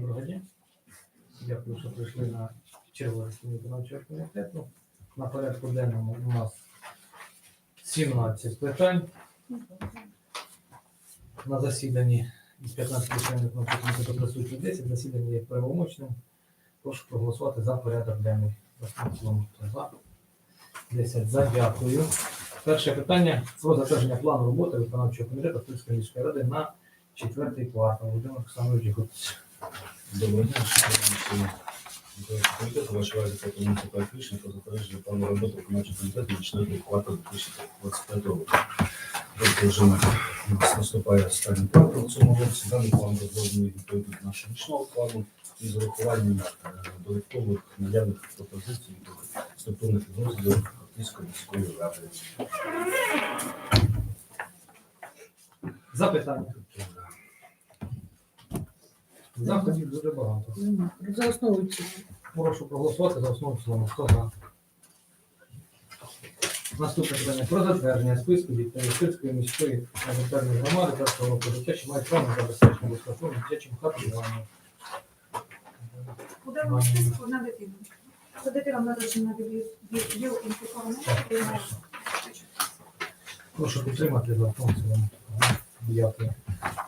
доброго дня. Дякую, що прийшли на чергове виконавчого комітету. На порядку денному у нас 17 питань. На засіданні із 15 членів комітету присутні 10. Засідання є правомочним. Прошу проголосувати за порядок денний. За основу в цілому. Хто за? 10 за. Дякую. Перше питання про затвердження плану роботи виконавчого комітету Київської міської ради на четвертий квартал. Володимир Олександрович Ягодич. Доброго дня, комітету. Ваша увазі пропонується проект рішення про затвердження плану роботи виконавчого комітету на 4 квартал 2025 року. Тобто вже нас наступає останній квартал в цьому році. Даний план розроблений відповідно до нашого річного плану і з урахуванням е, додаткових наявних пропозицій до структурних підрозділів Київської міської ради. Запитання. Заходів дуже багато. За основу. Прошу проголосувати за основу цілому. Хто за? Наступне питання про затвердження списку дітей Сільської міської територіальної громади першого року життя, що мають право на забезпечення безкоштовним дитячим харчуванням. У даному списку на дитину. За дитинам народжена біоінфікована. Прошу підтримати за основу цілому. Дякую.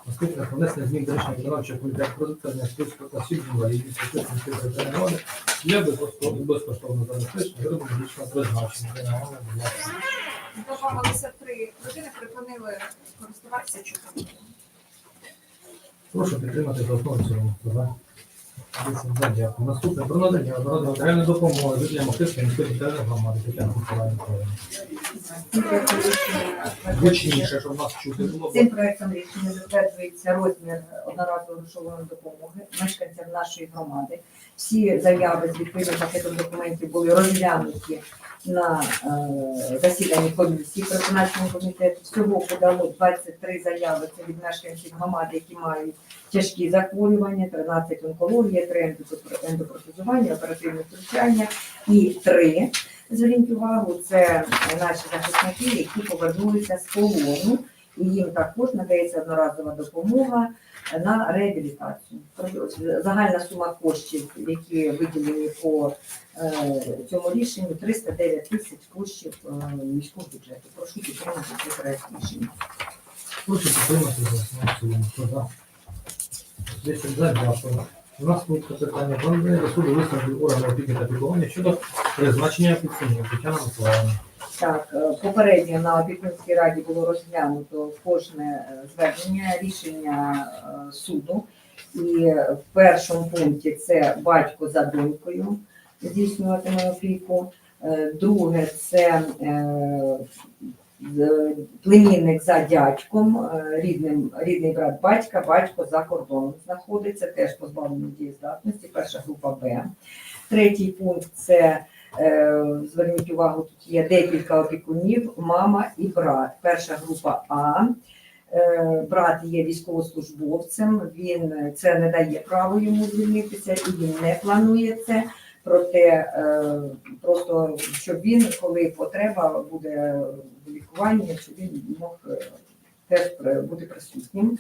Наступне про внесення змін до рішення виконавчого комітету про затвердження списку осіб з інвалідністю міської територіальної громади для безкоштовного забезпечення виробу медичного призначення. Генеральна, будь ласка. Добавилися три родини, припинили користуватися чутом. Прошу підтримати за основу за, Дякую. Наступне про надання одноразової матеріальної допомоги Мохтирської міської територіальної громади. Тетяна Миколаївна. Цим проектом рішення затверджується розмір одноразової грошової допомоги мешканцям нашої громади. Всі заяви з відповідним пакетом документів були розглянуті на е, засіданні комісії при виконавчому комітету. Всього подало 23 заяви. Це від мешканців громади, які мають тяжкі захворювання, 13 онкологія, 3 ендопротезування, оперативне втручання і 3 Зверніть увагу, це наші захисники, які повернулися з полону, і їм також надається одноразова допомога на реабілітацію. Загальна сума коштів, які виділені по е, цьому рішенню, 309 тисяч коштів е, міського бюджету. Прошу підтримати цей проект рішення. Прошу підтримати за У нас тут питання про суду висновків органу опіки та піклування щодо призначення підсумнів. Тетяна Миколаївна. Так, е, попередньо на опікунській раді було розглянуто кожне е, звернення, рішення е, суду. І в першому пункті це батько за донькою здійснюватиме опіку. Друге це племінник за дядьком, е, рідним, рідний брат батька, батько за кордоном знаходиться, теж позбавлений дієздатності, перша група Б. Третій пункт це Е, Зверніть увагу, тут є декілька опікунів, мама і брат. Перша група А. Е, Брат є військовослужбовцем, він це не дає право йому звільнитися і він не планує це. Проте е, просто щоб він, коли потреба буде в лікуванні, щоб він мог е, теж бути присутнім.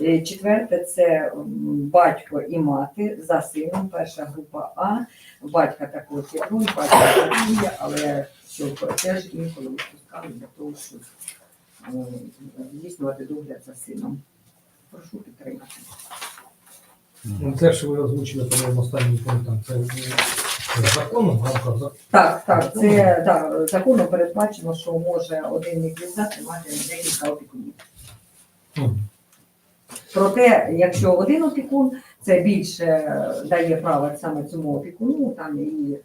Е, Четверте це батько і мати за сином, перша група А. Батька також є бронь, батько працює, але щоб теж інколи відпускали для того, щоб е, здійснювати догляд за сином. Прошу підтримати. Ну, Це що ви озвучили по останнім пунктам. Це е, законом в рамках закону. Так, так, це так, законом передбачено, що може один ліквідатор мати декілька опікунів. Мгм. Проте, якщо один опікун, це більше дає право саме цьому опікуну, там і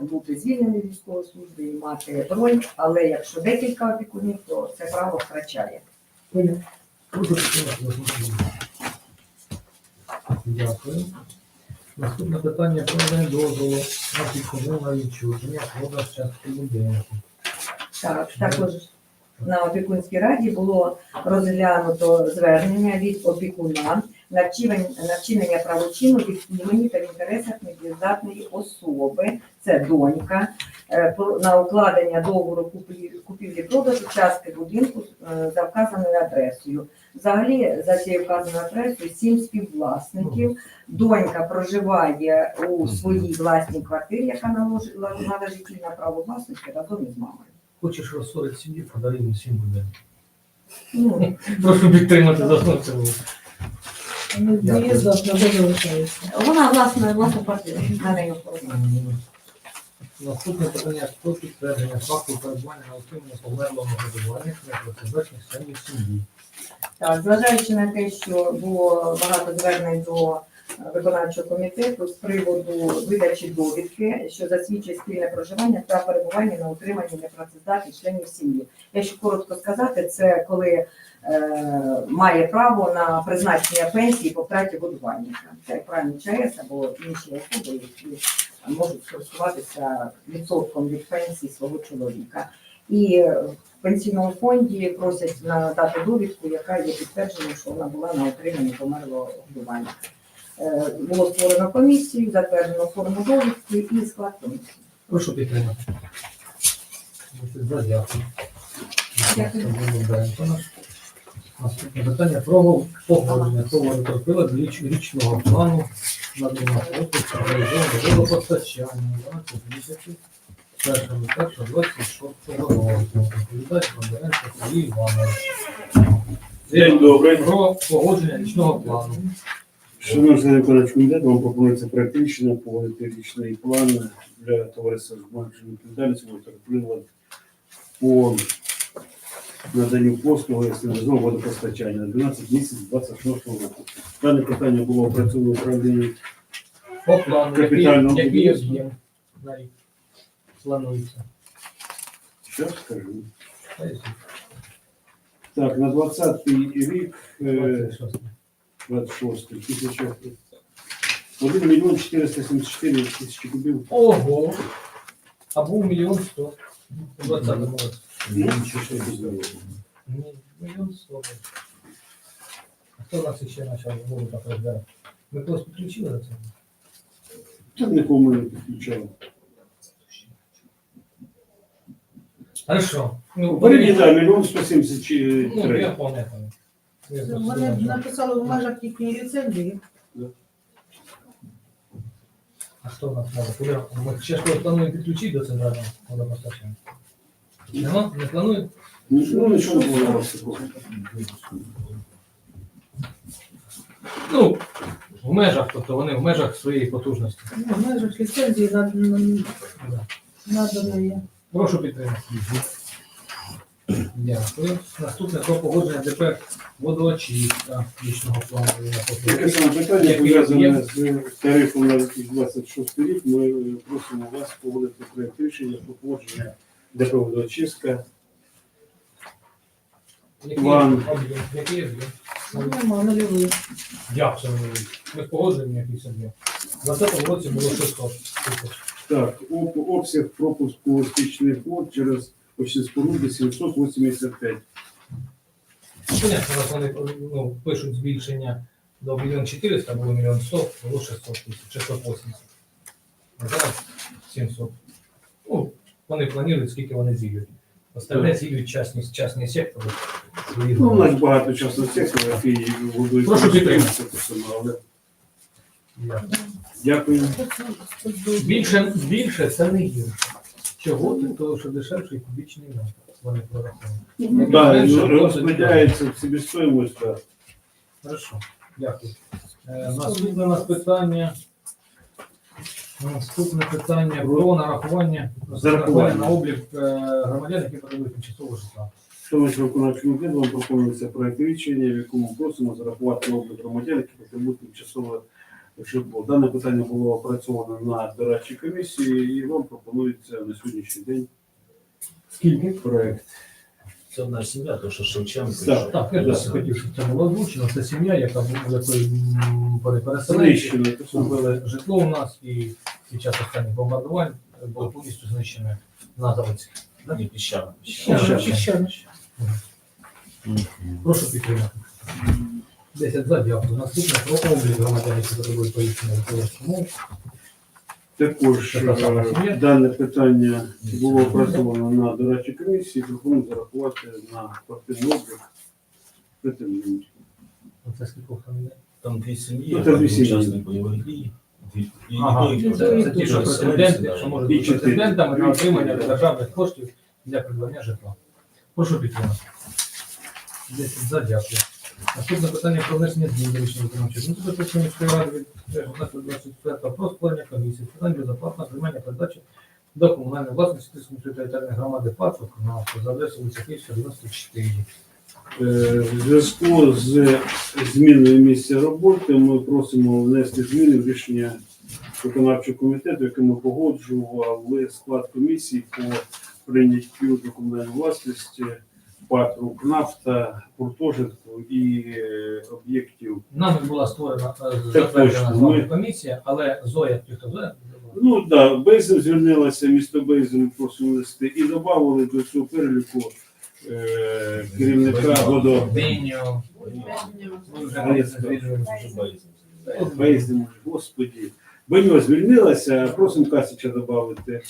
бути звільненим від військової служби, і мати бронь, але якщо декілька опікунів, то це право втрачає. В цілому. Дякую. Наступне питання про надання дозволу на на відчуження продаж частки будинку. Так, також на опікунській раді було розглянуто звернення від опікуна на вчинення, правочину від імені та в інтересах недієздатної особи. Це донька. е, на укладення договору купівлі- купівлі-продажу частки будинку е, за вказаною адресою. Взагалі, за цією вказаною адресою сім співвласників. Донька проживає у своїй власній квартирі, яка наложила належить на право власності разом із мамою. Хочеш розсорити сім'ю, подари їм сім буде. Ну, Прошу підтримати за основу цього. Вони доїздах на де залишаються. вона власна власна квартира на неї оформлена. Наступне питання про підтвердження факту перебування на отримання померлого годування непрацездатних членів сім'ї. Зважаючи на те, що було багато звернень до е, виконавчого комітету з приводу видачі довідки, що засвідчує спільне проживання та перебування на утриманні непрацездатних членів сім'ї. Якщо коротко сказати, це коли е, має право на призначення пенсії по втраті годувальника. Це як правильно ЧАЕС або інші особи, які можуть скористуватися відсотком від пенсії свого чоловіка. І в пенсійному фонді просять надати довідку, яка є підтвердженням, що вона була на отриманні померлого годування. Е, Було створено комісію, затверджено форму довідки і склад комісії. Прошу підтримати. Дякую. Наступне питання про погодження того потерпіла до річного плану надання послуг та реалізованого водопостачання 12 місяців першого першого 26 року. Відповідач Бондаренко Сергій Іванович. День добрий. Про погодження річного плану. Виконавчого комітету, вам пропонується проект рішення погодити річний план для товариства з обмеженою відповідальністю «Моторприлад» по наданню послуги стабілізованого водопостачання на 12 місяців 26 року. Дане питання було опрацьовано в управлінні По плану, який, Капітального який будівництва. об'єм на рік планується. Що скажу. Так, на 20 рік, е, 26. 26 тисяча, 1 мільйон 474 тисячі кубів. Ого! А був мільйон сто. У 20-му році. Ну, Ні, Мільйон сто. А хто нас ще почав воду так розбирати? Ми когось підключили до цього? Тут нікому не підключав. Хорошо. Ну, Попередній, так, мільйон Ну, я пам'ятаю. Я просто Вони написали в межах їхньої ліцензії. А хто у нас може? Куди? Ми ще щось плануємо підключити до центрального водопостачання? Нема? Не плануємо? Ну, нічого не такого. Ну, в межах, тобто вони в межах своєї потужності. Ну, в межах ліцензії над- над- наданої. Прошу підтримати. Дякую. Наступне про погодження ДП водоочистка річного плану. Таке саме питання пов'язане з тарифом на 2026 рік. Ми просимо вас погодити проєкт рішення про погодження ДП водоочистка. План. Який? Нема нульовий. Це не вийде? Ми погоджені якийсь об'єм. В 2020 році було 600 тисяч. Так, об- обсяг пропуску стічних вод через очні споруди 785. Ну, Понятно, раз вони ну, пишуть збільшення до 1 400, було 1 100, було 600 тисяч, 680. А зараз 700. Ну, вони планують, скільки вони зілють. Остальне зілють частні, частні сектори. Ну, у нас багато частного сектору, який водою Прошу підтримати. користується, те саме, але Дякую. Більше, більше це не гірше. Чого? Для того, що дешевший кубічний метр. Вони прораховують. Так, розподіляється в себестоїмость. Хорошо, дякую. Е, Наступне у нас питання. Наступне питання про нарахування Зарахування. на облік е, громадян, які потребують тимчасового житла. Шановні виконавчий комітет, вам пропонується проект рішення, в якому просимо зарахувати облік громадян, які потребують тимчасове житло. Дане питання було опрацьовано на дорадчій комісії, і вам пропонується на сьогоднішній день Скільки? проект. Це одна сім'я, то що Шевченко. Так. Так, я Да. ж хотів, щоб це було озвучено. Це сім'я, яка була переселенці, купили житло у нас і під час останніх бомбардувань було повністю знищене на заводській. Ні, піщана. Ще, ще. Ще Прошу підтримати. 10 за, дякую. Наступне про облік громадян, які потребують поїздки на. Також Це е, дане питання було опрацьовано на дорадчій комісії, пропоную зарахувати на квартирний облік. претендентів. Оце скільки там йде? Там дві сім'ї, Ну, це дві сім'ї. учасник бойових дій. Дві- і Ага, той, і це, це ті, що Переселенці, претенденти, що можуть І бути чотири. претендентами на отримання державних коштів для придбання житла. Прошу підтримати. 10 за, дякую. Наступне питання про внесення змін до рішення виконавчого комітету Верховної міської ради від 16.24 про створення комісії з питань безоплатного приймання передачі до комунальної власності Тисмінської територіальної громади ПАЦ «Укрнафта» за адресою вулиця Київська, 94. Е, В зв'язку з зміною місця роботи ми просимо внести зміни в рішення виконавчого комітету, яке ми погоджували склад комісії по прийняттю до комунальної власності ПАТ «Укрнафта», гуртожитку і е, об'єктів. Нами була створена е, затверджена з вами комісія, але Зоя, хто Зоя? Ну так, да, Бейзен звільнилося, місто Бейзен просимо внести і додали до цього переліку е, керівника водо. Бейзен, господі. Беньо звільнилася, просимо Касича додати.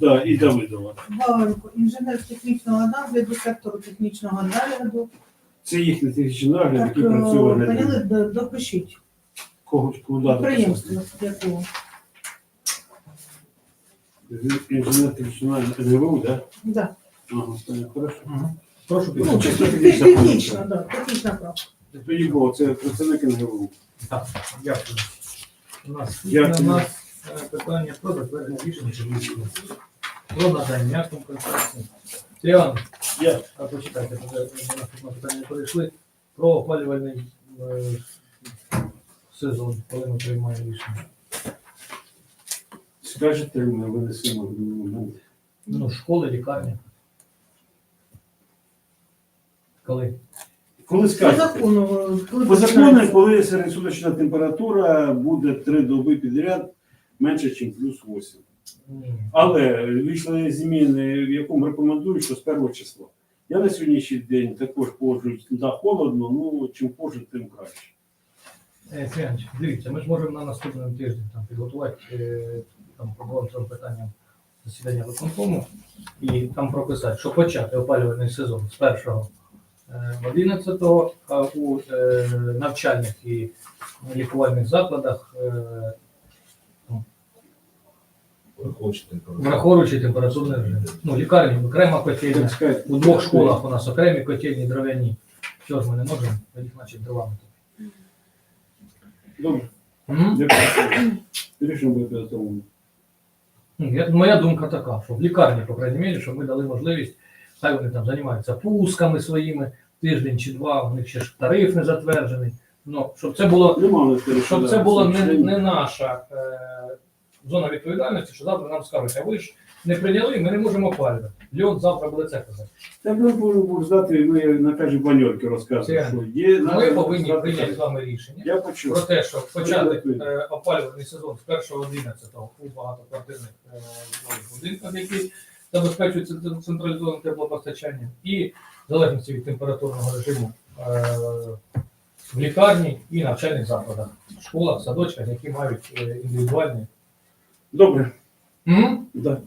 Да, і Давидова. Галенко, інженер технічного нагляду, сектору технічного нагляду. Це їхній технічний нагляд, Так, який працює в поняли, Д- допишіть. Кого куди Підприємство, якого. Інженер технічного нагляду НГВУ, так? Да. Ага, так, хорошо. Прошу Ну, підтримати. чисто тех- технічна технічна, помилка. да, технічна правка. Було, це працівник НГВУ. Так, дякую. У нас Дякую. у нас е, питання про затвердження рішення комісії. Про надання компенсації. Тріан, Я. а почитайте, поки ми наступне питання не перейшли. Про опалювальний е, сезон, коли ми приймаємо рішення. Скажете, ми винесемо в момент. Ну, школи, лікарня. Коли? Коли По скажете? закону, коли По закону, починається? коли середньосуточна температура буде три доби підряд менше, ніж плюс 8. Але вийшли зміни, в якому рекомендують, що з першого числа. Я на сьогоднішній день також погоджуюсь, да, холодно, ну чим позже, тим краще. Е, дивіться, ми ж можемо на наступному тижні там, підготувати е, там, по цим питанням засідання виконкому і там прописати, що почати опалювальний сезон з 1 е, 11 а у е, навчальних і лікувальних закладах, е, Враховуючи враховуючи температурний режим. Ну, лікарні, окрема котельня. У двох школах у нас окремі котельні дров'яні. Що ж ми не можемо, їх значить дровами. Добре, Рішення буде підготовлено. Ну, Моя думка така, що в лікарні, по крайній мірі, щоб ми дали можливість, хай вони там займаються пусками своїми тиждень чи два, у них ще ж тариф не затверджений. Ну, щоб це було, перешкоди. щоб це була не, не наша е, зона відповідальності, що завтра нам скажуть, а ви ж не прийняли, ми не можемо опалювати. Льон завтра буде це казати. Та ми будемо здати, ми на кожній баньорці розказуємо, що є. Ми повинні прийняти з вами рішення. Я про те, що почати е, опалювальний сезон з 1.11 у багатоквартирних е, будинках, які забезпечуються цен- централізованим теплопостачанням, і в залежності від температурного режиму е, в лікарні і навчальних закладах, школах, садочках, які мають е, індивідуальні. Добре. М? Да.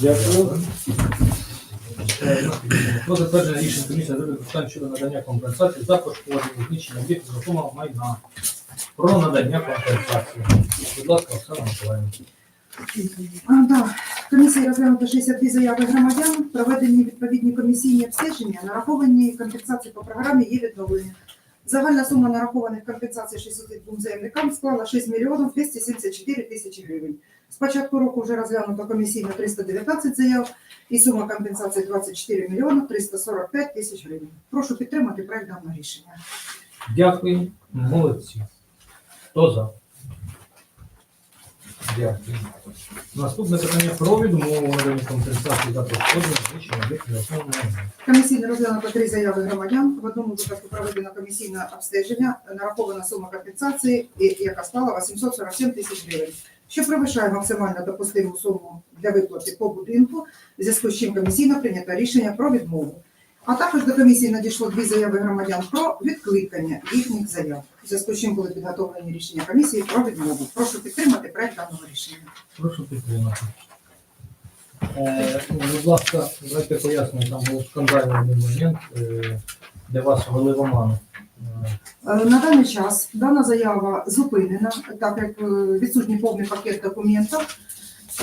Дякую. Про затвердження рішень комісії з питань щодо надання компенсації за пошкодження знищення об'єктів нерухомого майна. Про надання компенсації. Будь ласка, Оксана Миколаївна. Комісія розглянула 62 заяви громадян, проведені відповідні комісійні обстеження, нараховані компенсації по програмі є відновлення. Загальна сума нарахованих компенсацій 62 заявникам склала 6 мільйонів 274 тисячі гривень. З початку року вже розглянуто комісійно 319 заяв і сума компенсації 24 мільйони 345 тисяч гривень. Прошу підтримати проект даного рішення. Дякую, молодці. Хто за? Наступне питання про відмову надані компенсації за пошкодження знищення об'єктів нерухомого майна. Комісійно розглянуто три заяви громадян. В одному випадку проведено комісійне обстеження, нарахована сума компенсації, яка склала 847 тисяч гривень, що перевищає максимально допустиму суму для виплати по будинку, в зв'язку з чим комісійно прийнято рішення про відмову. А також до комісії надійшло дві заяви громадян про відкликання їхніх заяв. У зв'язку з чим були підготовлені рішення комісії про відмову. Прошу підтримати проект даного рішення. Прошу підтримати. Е, ну, будь ласка, давайте пояснюю, там був скандальний момент, е, де вас ввели в оману. Е, Е, На даний час дана заява зупинена, так як е, відсутній повний пакет документів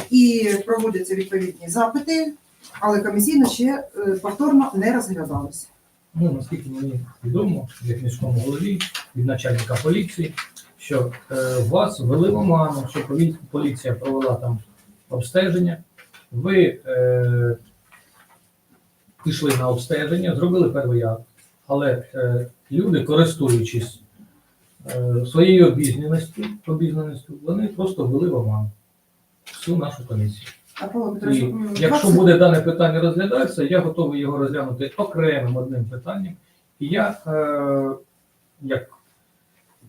і проводяться відповідні запити, але комісійно ще е, повторно не розглядалося. Ну, наскільки мені відомо, як міському голові від начальника поліції, що е, вас ввели в оману, що полі- поліція провела там обстеження, ви е, пішли на обстеження, зробили перший акт, але е, люди, користуючись е, своєю обізнаністю, вони просто ввели в оману всю нашу комісію. А Павло Петрович, І якщо 20 буде дане питання розглядатися, я готовий його розглянути окремим одним питанням. І я, е, як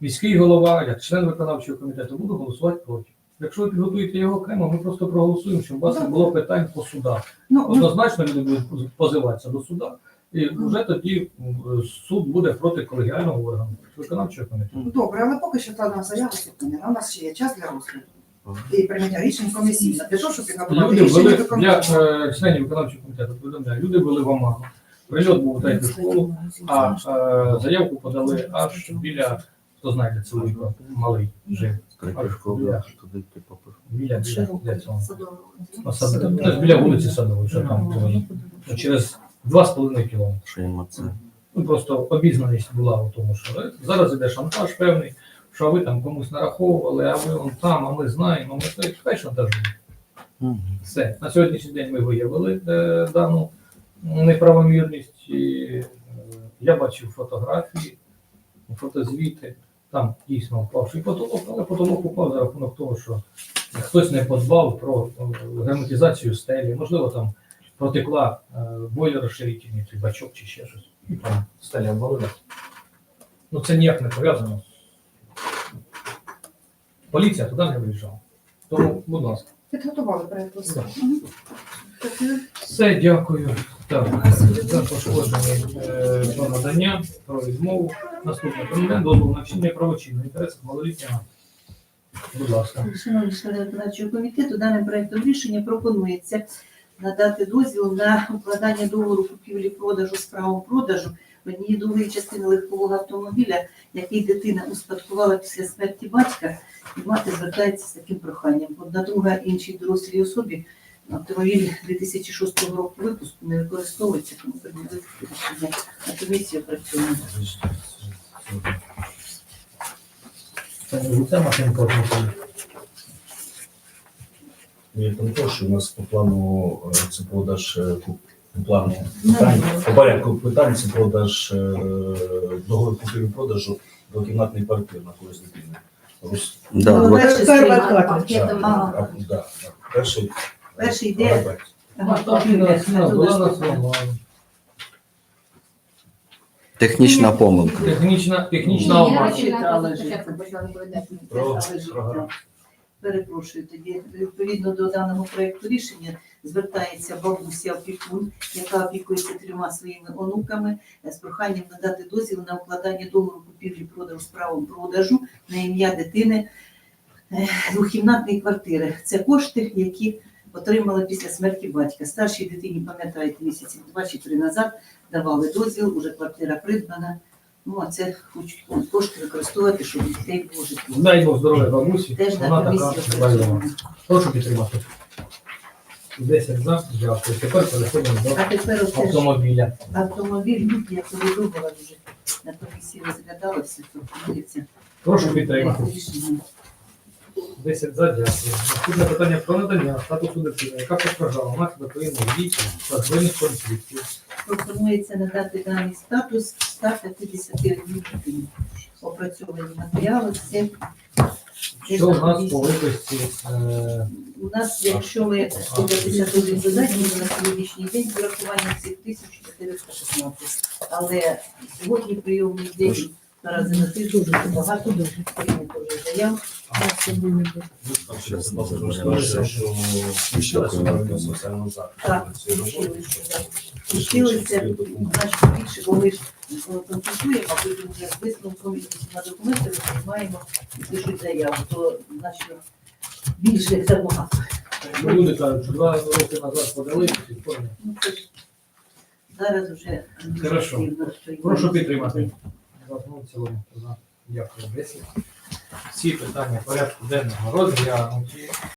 міський голова, як член виконавчого комітету, буду голосувати проти. Якщо ви підготуєте його окремо, ми просто проголосуємо, щоб у вас не було питань по судах. ну, ну, Однозначно люди будуть позиватися до суда, і вже тоді м, суд буде проти колегіального органу виконавчого комітету. добре, але поки що та заява зупинена. У нас ще є час для розгляду і прийняття рішень комісійно. Для того, щоб підготувати Люди рішення ввели, до я комісії. е, членів виконавчого комітету повідомляю, люди ввели в оману. Прильот був у третю школу, а е, заявку подали аж біля, хто знає, де це Луйко, малий жив. Аж біля, біля, біля, біля цього. Ну, Сад- ну, біля вулиці Садової, що там було. Ну, через 2,5 кілометри. Ну, просто обізнаність була у тому, що е, зараз іде шантаж певний, що ви там комусь нараховували, а ви он там, а ми знаємо, ми це хай шантажують. Все. На сьогоднішній день ми виявили е, дану неправомірність. І, е, я бачив фотографії, фотозвіти. Там дійсно впавший потолок, але потолок упав за рахунок того, що хтось не подбав про е, герметизацію стелі. Можливо, там протекла е, бойлер розширительний, чи бачок, чи ще щось. І там стеля обвалилася. Ну це ніяк не пов'язано. Поліція туди не виїжджала. Тому, будь ласка. Підготували проект листа. Все, дякую. Так, за пошкоджені е, про надання, про відмову. Наступне комітет дозволу на вчинення правочинного інтересу малолітнього. Будь ласка. Шановні члени виконавчого комітету, даним проектом рішення пропонується надати дозвіл на укладання договору купівлі-продажу з правом продажу однієї другої частини легкового автомобіля, який дитина успадкувала після смерті батька, і мати звертається з таким проханням. Одна друга іншій дорослій особі автомобіль 2006 року випуску не використовується, тому прийняли рішення на комісію працюємо. Там що у нас по плану е, це продаж е, плану питань, по порядку питань це продаж е, договір купівлі продажу двокімнатної квартири на користь дитини. Ну, Ну, перший стрім. А. Перший Перший йде. Своєму. Технічна помилка. Технічна, технічна Ні, я читала. Перепрошую, тоді відповідно до даного проекту рішення звертається бабуся опікун, яка опікується трьома своїми онуками е, з проханням надати дозвіл на укладання договору купівлі продажу з правом продажу на ім'я дитини е, двохкімнатної квартири. Це кошти, які отримала після смерті батька. Старшій дитині, пам'ятаєте, місяців два чи три назад давали дозвіл, уже квартира придбана. Ну, а це хочуть кошти використовувати, щоб дітей було житло. Дай Бог здоров'я бабусі. Теж Вона на дбайлива. Прошу підтримати. 10 за, дякую. Тепер переходимо до А тепер оце ж автомобіля. автомобіль, я повідомила вже на комісії розглядалося, то подивіться. Прошу підтримати. Рішення. 10 за, дякую. Наступне питання про надання статусу дитини, яка постраждала внаслідок воєнних дій та збройних конфліктів. Пропонується надати даний статус 151 дитині. Опрацьовані матеріали, все. Що у нас по виписці? Е, У нас, якщо ми 151 задачі, ми на сьогоднішній день з урахуванням цих 1416. Але сьогодні прийомний день наразі на тиждень дуже багато дуже прийнято вже заяв. Хотілося значно більше, бо ми ж е, консультуємо, а потім вже з висновком на документи ми приймаємо і пишуть заяву, то значно більше забагато. Люди кажуть, що два роки назад подали, і. Ну, зараз вже Хорошо. Прошу підтримати. За основу в цілому. За. Дякую. 10. Всі питання порядку денного розглянуті.